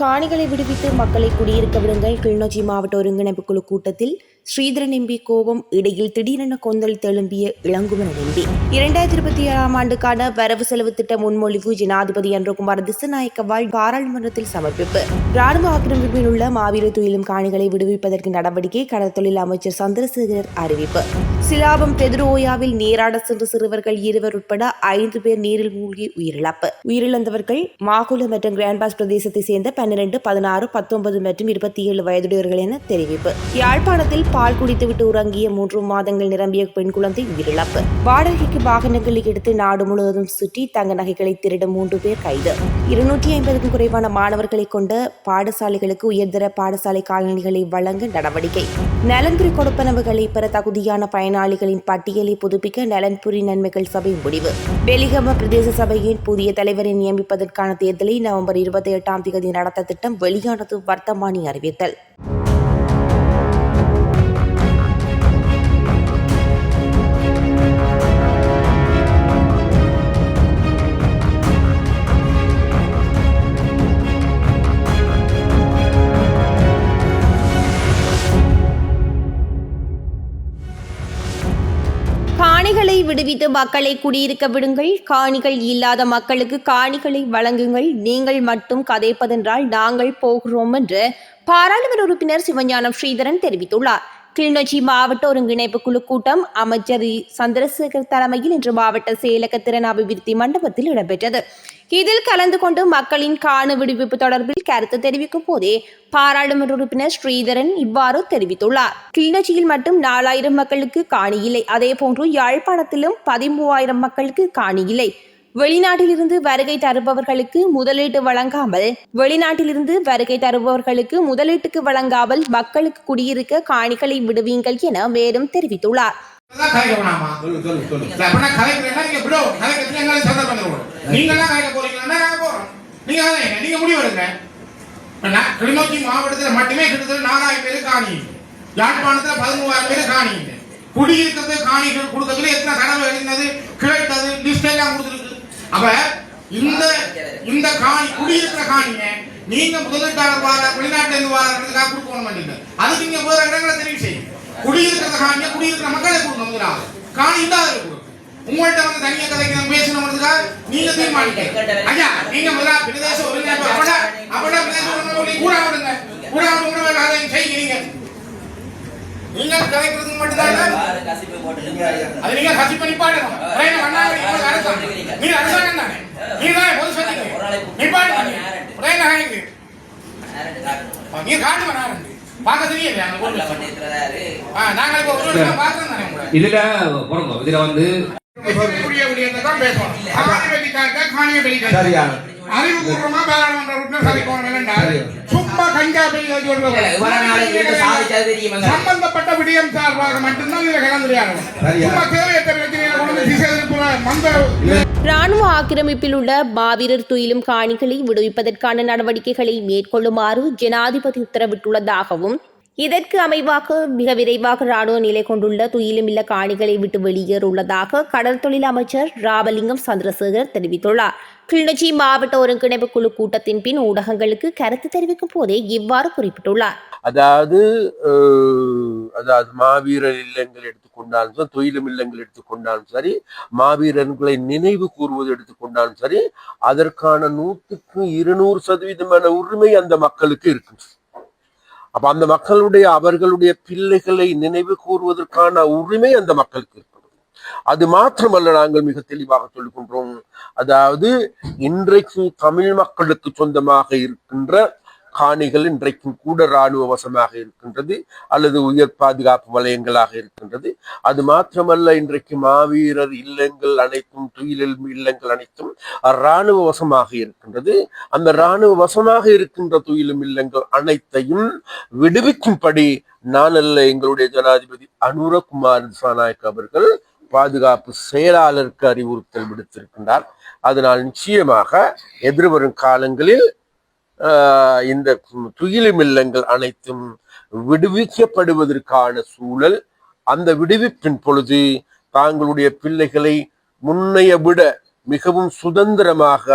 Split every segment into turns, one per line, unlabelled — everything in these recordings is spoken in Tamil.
காணிகளை விடுவித்து மக்களை குடியிருக்க விடுங்கள். கிளிநொச்சி மாவட்ட ஒருங்கிணைப்பு குழு கூட்டத்தில் ஸ்ரீதரன் எம்பி கோபம் இடையில் திடீரென கொந்தல் எழும்பிய இளங்குமரன் எம்பி. இரண்டாயிரத்தி இருபத்தி ஏழாம் ஆண்டுக்கான வரவு செலவு திட்ட முன்மொழிவு ஜனாதிபதி அன்றகுமார் திசநாயக்கவால் பாராளுமன்றத்தில் சமர்ப்பிப்பு. ராணுவ ஆக்கிரமிப்பில் உள்ள மாவீர துயிலும் காணிகளை விடுவிப்பதற்கு நடவடிக்கை கடற்தொழில் அமைச்சர் சந்திரசேகர் அறிவிப்பு. சிலாபம் பெதுரோயாவில் நீராட சென்ற சிறுவர்கள் இருவர் உட்பட ஐந்து பேர் நீரில் மூழ்கி உயிரிழப்பு. உயிரிழந்தவர்கள் மாகுல மற்றும் கிராண்ட்பாஸ் பிரதேசத்தை சேர்ந்த பன்னிரண்டு பதினாறு பத்தொன்பது மற்றும் இருபத்தி ஏழு வயதுடையவர்கள் என தெரிவிப்பு. யாழ்ப்பாணத்தில் பால் குடித்துவிட்டு உறங்கிய மூன்று மாதங்கள் நிரம்பிய பெண் குழந்தை உயிரிழப்பு. வாடகைக்கு வாகனங்களை எடுத்து நாடு முழுவதும் சுற்றி தங்க நகைகளை திருட மூன்று பேர் கைது. இருநூற்றி ஐம்பதுக்கும் குறைவான மாணவர்களை கொண்ட பாடசாலைகளுக்கு உயர்தர பாடசாலை காலணிகளை வழங்க நடவடிக்கை. நலன்புரி கொடுப்பனவுகளை பெற தகுதியான பயனாளிகளின் பட்டியலை புதுப்பிக்க நலன்புரி நன்மைகள் சபை முடிவு. வெலிகம பிரதேச சபையின் புதிய தலைவரை நியமிப்பதற்கான தேர்தலை நவம்பர் இருபத்தி எட்டாம் தேதி நடத்த திட்டம் வெளியானது வர்த்தமானி அறிவித்தல். காணிகளை விடுவித்து மக்களை குடியிருக்க விடுங்கள். காணிகள் இல்லாத மக்களுக்கு காணிகளை வழங்குங்கள். நீங்கள் மட்டும் கதைப்பதென்றால் நாங்கள் போகிறோம் என்று பாராளுமன்ற உறுப்பினர் சிவஞானம் ஸ்ரீதரன் தெரிவித்துள்ளார். கிளிநொச்சி மாவட்ட ஒருங்கிணைப்பு குழு கூட்டம் அமைச்சர் சந்திரசேகர் தலைமையில் இன்று மாவட்ட செயலக திறன் அபிவிருத்தி மண்டபத்தில் இடம்பெற்றது. இதில் கலந்து கொண்டு மக்களின் காண விடுவிப்பு தொடர்பில் கருத்து தெரிவிக்கும் போதே பாராளுமன்ற உறுப்பினர் ஸ்ரீதரன் இவ்வாறு தெரிவித்துள்ளார். கிளிநொச்சியில் மட்டும் நாலாயிரம் மக்களுக்கு காணி இல்லை அதேபோன்று யாழ்ப்பாணத்திலும் பதிமூவாயிரம் மக்களுக்கு காணி இல்லை வெளிநாட்டிலிருந்து வருகை தருபவர்களுக்கு முதலீட்டு வழங்காமல் வெளிநாட்டிலிருந்து வருகை தருபவர்களுக்கு முதலீட்டுக்கு வழங்காமல் மக்களுக்கு குடியிருக்க காணிகளை விடுவீங்கள் என மேலும் தெரிவித்துள்ளார்.
கிளிநொச்சி மாவட்டத்தில் மட்டுமே கிட்டத்தட்ட நாலாயிரம் பேர் காணி யாழ்ப்பாணத்தில் பதிமூவாயிரம் பேர் காணி குடியிருக்கிறது காணிகள் கொடுக்கறதுல எத்தனை தடவை எழுதினது கேட்டது லிஸ்ட் எல்லாம் கொடுத்து அப்ப இந்த இந்த காணி குடியிருக்கிற காணிங்க நீங்க முதலீட்டாளர் வார வெளிநாட்டுல இருந்து வாரதுக்காக கொடுக்கணும் மாட்டீங்க அதுக்கு நீங்க வேற இடங்களை தெரிவு செய்யுங்க குடியிருக்கிற காணியை குடியிருக்கிற மக்களை கொடுக்கணும் முதலாவது காணி இல்லாத உங்கள்கிட்ட வந்து தனியாக கதைக்கு பேசணுங்கிறதுக்காக நீங்க தீர்மானிக்க ஐயா நீங்க முதலா பிரதேச ஒருங்கிணைப்பு அப்படா அப்படா பிரதேச ஒருங்கிணைப்பு கூட விடுங்க கூட விடுங்க அதை செய்யுங்க நீங்க கதைக்கிறதுக்கு மட்டும்தான்? அது நீங்க கசி பண்ணி பாடுங்க ஒரே மண்ணாடி உங்களுக்கு அரசாங்கம். நீங்க அரசாங்கம் தானே? நீங்க தான் பொது சொன்னீங்க நிப்பாடு ஒரே நகைக்கு நீங்க காட்டு பண்ணாரு பார்க்க தெரியல அங்க போட்டு ஆ நாங்க இப்ப ஒரு வருஷமா பார்த்தோம் தானே உங்களை.
இதுல பிறந்தோம் இதுல வந்து
அறிவுபூர்வமா பாராளுமன்ற உறுப்பினர் சும்மா கஞ்சா பை எழுதி கொண்டு சம்பந்தப்பட்ட விடயம் சார்பாக மட்டும்தான் கலந்துரையாடணும். சும்மா தேவையற்ற கொண்டு திசை திருப்புற மந்த
ராணுவ ஆக்கிரமிப்பில் உள்ள மாவீரர் துயிலும் காணிகளை விடுவிப்பதற்கான நடவடிக்கைகளை மேற்கொள்ளுமாறு ஜனாதிபதி உத்தரவிட்டுள்ளதாகவும் இதற்கு அமைவாக மிக விரைவாக ராணுவ நிலை கொண்டுள்ள துயிலுமில்ல காணிகளை விட்டு வெளியேறுள்ளதாக கடல் தொழில் அமைச்சர் ராமலிங்கம் சந்திரசேகர் தெரிவித்துள்ளார். கிளிநொச்சி மாவட்ட ஒருங்கிணைப்பு குழு கூட்டத்தின் பின் ஊடகங்களுக்கு கருத்து தெரிவிக்கும் போதே இவ்வாறு குறிப்பிட்டுள்ளார்.
அதாவது அதாவது மாவீரர் இல்லங்கள் எடுத்துக்கொண்டாலும் சரி தொயிலும் இல்லங்கள் எடுத்துக்கொண்டாலும் சரி மாவீரர்களை நினைவு கூறுவது எடுத்துக்கொண்டாலும் சரி அதற்கான நூற்றுக்கு இருநூறு சதவீதமான உரிமை அந்த மக்களுக்கு இருக்கு. அப்ப அந்த மக்களுடைய அவர்களுடைய பிள்ளைகளை நினைவு கூறுவதற்கான உரிமை அந்த மக்களுக்கு இருக்கிறது அது மாத்திரமல்ல நாங்கள் மிக தெளிவாக சொல்லுகின்றோம் அதாவது இன்றைக்கு தமிழ் மக்களுக்கு சொந்தமாக இருக்கின்ற காணிகள் இன்றைக்கும் கூட இராணுவ வசமாக இருக்கின்றது அல்லது உயர் பாதுகாப்பு வலயங்களாக இருக்கின்றது. அது மாத்திரமல்ல இன்றைக்கு மாவீரர் இல்லங்கள் அனைத்தும் துயிலில் இல்லங்கள் அனைத்தும் இராணுவ வசமாக இருக்கின்றது. அந்த இராணுவ வசமாக இருக்கின்ற துயிலும் இல்லங்கள் அனைத்தையும் விடுவிக்கும்படி நான் அல்ல எங்களுடைய ஜனாதிபதி அனுரகுமார் திசாநாயக் அவர்கள் பாதுகாப்பு செயலாளருக்கு அறிவுறுத்தல் விடுத்திருக்கின்றார். அதனால் நிச்சயமாக எதிர்வரும் காலங்களில் இந்த துயிலும் இல்லங்கள் அனைத்தும் விடுவிக்கப்படுவதற்கான சூழல். அந்த விடுவிப்பின் பொழுது தாங்களுடைய பிள்ளைகளை முன்னைய விட மிகவும் சுதந்திரமாக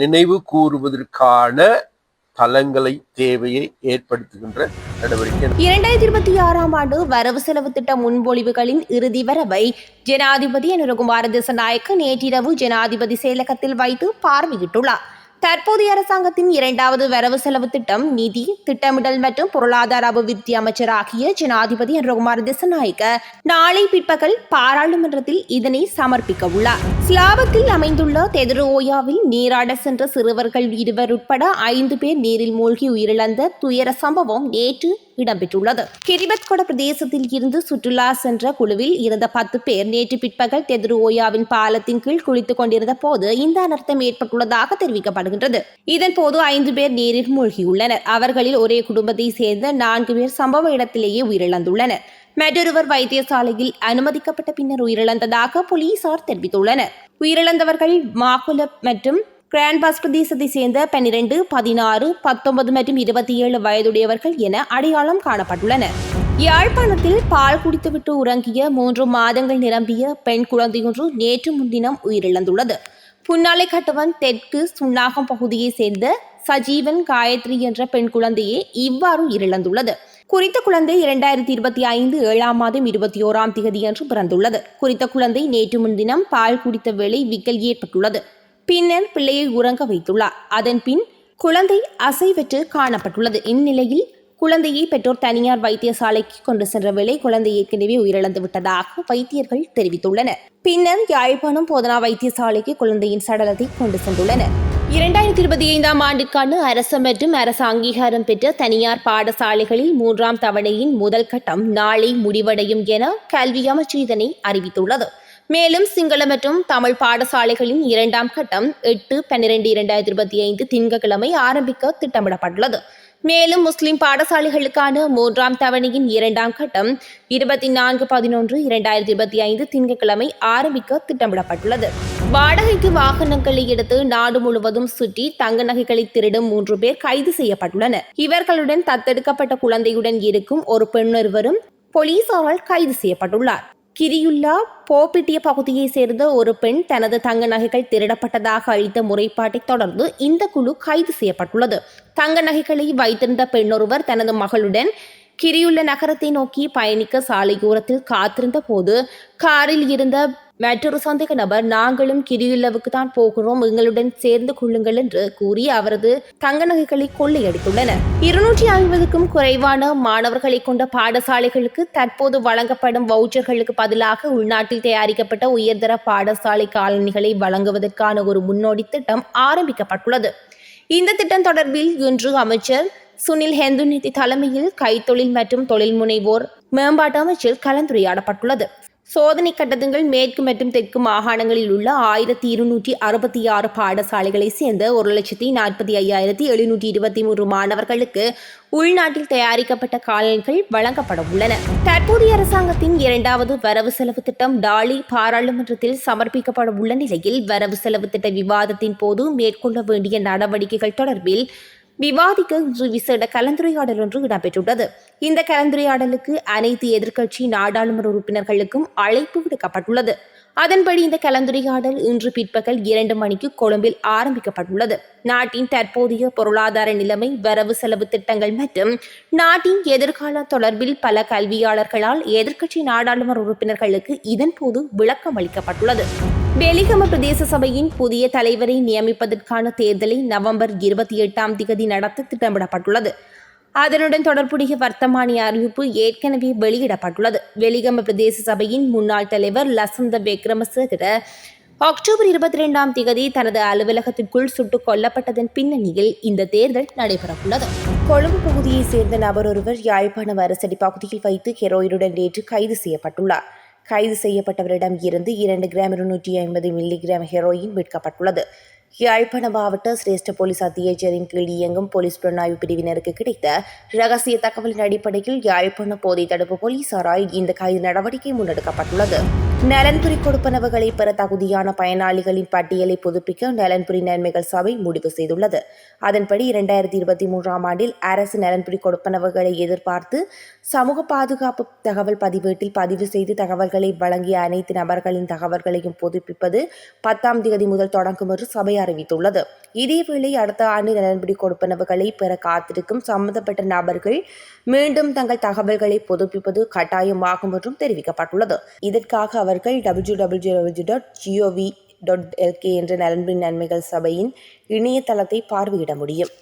நினைவு கூறுவதற்கான தளங்களை தேவையை ஏற்படுத்துகின்ற நடவடிக்கை
இரண்டாயிரத்தி இருபத்தி ஆறாம் ஆண்டு வரவு செலவு திட்ட முன்மொழிவுகளின் இறுதி வரவை ஜனாதிபதி அனுரகுமார திசநாயக்க நேற்றிரவு ஜனாதிபதி செயலகத்தில் வைத்து பார்வையிட்டுள்ளார். தற்போதைய அரசாங்கத்தின் இரண்டாவது வரவு செலவு திட்டம் நிதி திட்டமிடல் மற்றும் பொருளாதார அபிவிருத்தி அமைச்சர் ஆகிய ஜனாதிபதி அனுரகுமார திசநாயக்க நாளை பிற்பகல் பாராளுமன்றத்தில் இதனை சமர்ப்பிக்க உள்ளார் ஸ்லாபத்தில் அமைந்துள்ள தெதிரு ஓயாவில் நீராட சென்ற சிறுவர்கள் இருவர் உட்பட ஐந்து பேர் நீரில் மூழ்கி உயிரிழந்த துயர சம்பவம் நேற்று இடம்பெற்றுள்ளது. கிரிபத்கொட பிரதேசத்தில் இருந்து சுற்றுலா சென்ற குழுவில் இருந்த பத்து பேர் நேற்று பிற்பகல் தெதிரு ஓயாவின் பாலத்தின் கீழ் குளித்துக் கொண்டிருந்த போது இந்த அனர்த்தம் ஏற்பட்டுள்ளதாக காணப்படுகின்றது. இதன் போது ஐந்து பேர் நீரில் மூழ்கியுள்ளனர். அவர்களில் ஒரே குடும்பத்தை சேர்ந்த நான்கு பேர் சம்பவ இடத்திலேயே உயிரிழந்துள்ளனர். மற்றொருவர் வைத்தியசாலையில் அனுமதிக்கப்பட்ட பின்னர் உயிரிழந்ததாக போலீசார் தெரிவித்துள்ளனர். உயிரிழந்தவர்கள் மாகுலப் மற்றும் கிராண்ட்பாஸ் பிரதேசத்தை சேர்ந்த பன்னிரண்டு பதினாறு பத்தொன்பது மற்றும் இருபத்தி ஏழு வயதுடையவர்கள் என அடையாளம் காணப்பட்டுள்ளனர். யாழ்ப்பாணத்தில் பால் குடித்துவிட்டு உறங்கிய மூன்று மாதங்கள் நிரம்பிய பெண் குழந்தையொன்று நேற்று முன்தினம் உயிரிழந்துள்ளது. புன்னாலை கட்டுவன் தெற்கு சுன்னாகம் பகுதியைச் சேர்ந்த சஜீவன் காயத்ரி என்ற பெண் குழந்தையே இவ்வாறு உயிரிழந்துள்ளது குறித்த குழந்தை இரண்டாயிரத்தி இருபத்தி ஐந்து ஏழாம் மாதம் இருபத்தி ஓராம் தேதியன்று பிறந்துள்ளது. குறித்த குழந்தை நேற்று முன்தினம் பால் குடித்த வேளை விக்கல் ஏற்பட்டுள்ளது. பின்னர் பிள்ளையை உறங்க வைத்துள்ளார். அதன் பின் குழந்தை அசைவற்று காணப்பட்டுள்ளது. இந்நிலையில் குழந்தையை பெற்றோர் தனியார் வைத்தியசாலைக்கு கொண்டு சென்ற வேளை குழந்தை ஏற்கனவே உயிரிழந்து விட்டதாக வைத்தியர்கள் தெரிவித்துள்ளனர். பின்னர் யாழ்ப்பாணம் போதனா வைத்தியசாலைக்கு குழந்தையின் சடலத்தை கொண்டு சென்றுள்ளனர். இரண்டாயிரத்தி இருபத்தி ஐந்தாம் ஆண்டிற்கான அரசு மற்றும் அரசு அங்கீகாரம் பெற்ற தனியார் பாடசாலைகளில் மூன்றாம் தவணையின் முதல் கட்டம் நாளை முடிவடையும் என கல்வி அமைச்சு இதனை அறிவித்துள்ளது. மேலும் சிங்கள மற்றும் தமிழ் பாடசாலைகளின் இரண்டாம் கட்டம் எட்டு பன்னிரண்டு இரண்டாயிரத்தி இருபத்தி ஐந்து திங்கட்கிழமை ஆரம்பிக்க திட்டமிடப்பட்டுள்ளது. மேலும் முஸ்லிம் பாடசாலைகளுக்கான மூன்றாம் தவணையின் இரண்டாம் கட்டம் இருபத்தி நான்கு பதினொன்று இரண்டாயிரத்தி இருபத்தி ஐந்து திங்கட்கிழமை ஆரம்பிக்க திட்டமிடப்பட்டுள்ளது. வாடகைக்கு வாகனங்களை எடுத்து நாடு முழுவதும் சுற்றி தங்க நகைகளை திருடும் மூன்று பேர் கைது செய்யப்பட்டுள்ளனர். இவர்களுடன் தத்தெடுக்கப்பட்ட குழந்தையுடன் இருக்கும் ஒரு பெண்ணொருவரும் போலீசாரால் கைது செய்யப்பட்டுள்ளார். கிரியுல்லா போப்பிட்டிய பகுதியைச் சேர்ந்த ஒரு பெண் தனது தங்க நகைகள் திருடப்பட்டதாக அளித்த முறைப்பாட்டை தொடர்ந்து இந்த குழு கைது செய்யப்பட்டுள்ளது. தங்க நகைகளை வைத்திருந்த பெண்ணொருவர் தனது மகளுடன் கிரியுள்ள நகரத்தை நோக்கி பயணிக்க சாலையோரத்தில் காத்திருந்த போது காரில் இருந்த மற்றொரு சந்தேக நபர் நாங்களும் கிரியுள்ளவுக்கு தான் போகிறோம். எங்களுடன் சேர்ந்து கொள்ளுங்கள் என்று கூறி அவரது தங்க நகைகளை கொள்ளையடித்துள்ளனர். இருநூற்றி ஐம்பதுக்கும் குறைவான மாணவர்களை கொண்ட பாடசாலைகளுக்கு தற்போது வழங்கப்படும் வவுச்சர்களுக்கு பதிலாக உள்நாட்டில் தயாரிக்கப்பட்ட உயர்தர பாடசாலை காலணிகளை வழங்குவதற்கான ஒரு முன்னோடி திட்டம் ஆரம்பிக்கப்பட்டுள்ளது. இந்த திட்டம் தொடர்பில் இன்று அமைச்சர் சுனில் ஹெந்துநிதி தலைமையில் கைத்தொழில் மற்றும் தொழில் முனைவோர் மேம்பாட்டு அமைச்சில் கலந்துரையாடப்பட்டுள்ளது. சோதனை கட்டதங்கள் மேற்கு மற்றும் தெற்கு மாகாணங்களில் உள்ள ஆயிரத்தி இருநூற்றி அறுபத்தி ஆறு பாடசாலைகளை சேர்ந்த ஒரு லட்சத்தி நாற்பத்தி ஐயாயிரத்தி எழுநூற்றி இருபத்தி மூன்று மாணவர்களுக்கு உள்நாட்டில் தயாரிக்கப்பட்ட காலணிகள் வழங்கப்பட உள்ளன. தற்போதைய அரசாங்கத்தின் இரண்டாவது வரவு செலவு திட்டம் டாலி பாராளுமன்றத்தில் சமர்ப்பிக்கப்பட உள்ள நிலையில் வரவு செலவு திட்ட விவாதத்தின் போது மேற்கொள்ள வேண்டிய நடவடிக்கைகள் தொடர்பில் விவாதிக்க இன்று விசேட கலந்துரையாடல் ஒன்று இடம்பெற்றுள்ளது. இந்த கலந்துரையாடலுக்கு அனைத்து எதிர்க்கட்சி நாடாளுமன்ற உறுப்பினர்களுக்கும் அழைப்பு விடுக்கப்பட்டுள்ளது. அதன்படி இந்த கலந்துரையாடல் இன்று பிற்பகல் இரண்டு மணிக்கு கொழும்பில் ஆரம்பிக்கப்பட்டுள்ளது. நாட்டின் தற்போதைய பொருளாதார நிலைமை வரவு செலவு திட்டங்கள் மற்றும் நாட்டின் எதிர்கால தொடர்பில் பல கல்வியாளர்களால் எதிர்க்கட்சி நாடாளுமன்ற உறுப்பினர்களுக்கு இதன்போது விளக்கம் அளிக்கப்பட்டுள்ளது வெலிகம பிரதேச சபையின் புதிய தலைவரை நியமிப்பதற்கான தேர்தலை நவம்பர் இருபத்தி எட்டாம் திகதி நடத்த திட்டமிடப்பட்டுள்ளது. அதனுடன் தொடர்புடைய வர்த்தமானி அறிவிப்பு ஏற்கனவே வெளியிடப்பட்டுள்ளது. வெலிகம பிரதேச சபையின் முன்னாள் தலைவர் லசந்த விக்ரமசேகர அக்டோபர் இருபத்தி ரெண்டாம் திகதி தனது அலுவலகத்திற்குள் சுட்டுக் கொல்லப்பட்டதன் பின்னணியில் இந்த தேர்தல் நடைபெறவுள்ளது. கொழும்பு பகுதியைச் சேர்ந்த நபர் ஒருவர் யாழ்ப்பாணம் அரசடி பகுதியில் வைத்து ஹெரோயினுடன் நேற்று கைது செய்யப்பட்டுள்ளார். கைது செய்யப்பட்டவரிடம் இருந்து இரண்டு கிராம் இருநூற்றி ஐம்பது மில்லிகிராம் ஹெரோயின் மீட்கப்பட்டுள்ளது. யாழ்ப்பாண மாவட்ட சிரேஷ்ட போலீஸ் அத்தியட்சரின் கீழ் இயங்கும் போலீஸ் புலனாய்வு பிரிவினருக்கு கிடைத்த ரகசிய தகவலின் அடிப்படையில் யாழ்ப்பாண போதை தடுப்பு போலீசாரால் இந்த கைது நடவடிக்கை முன்னெடுக்கப்பட்டுள்ளது. நலன்புரி கொடுப்பனவுகளை பெற தகுதியான பயனாளிகளின் பட்டியலை புதுப்பிக்க நலன்புரி நன்மைகள் சபை முடிவு செய்துள்ளது. அதன்படி இரண்டாயிரத்தி இருபத்தி மூன்றாம் ஆண்டில் அரசு நலன்புரி கொடுப்பனவுகளை எதிர்பார்த்து சமூக பாதுகாப்பு தகவல் பதிவேட்டில் பதிவு செய்து தகவல்களை வழங்கிய அனைத்து நபர்களின் தகவல்களையும் புதுப்பிப்பது பத்தாம் தேதி முதல் தொடங்கும் என்று சபை அறிவித்துள்ளது. இதேவேளை அடுத்த ஆண்டு நலன்படி கொடுப்பனவுகளை பெற காத்திருக்கும் சம்பந்தப்பட்ட நபர்கள் மீண்டும் தங்கள் தகவல்களை புதுப்பிப்பது கட்டாயமாகும் என்றும் தெரிவிக்கப்பட்டுள்ளது. இதற்காக அவர்கள் W W W dot G O V dot L K என்ற நலன்பின் நன்மைகள் சபையின் இணையதளத்தை பார்வையிட முடியும்.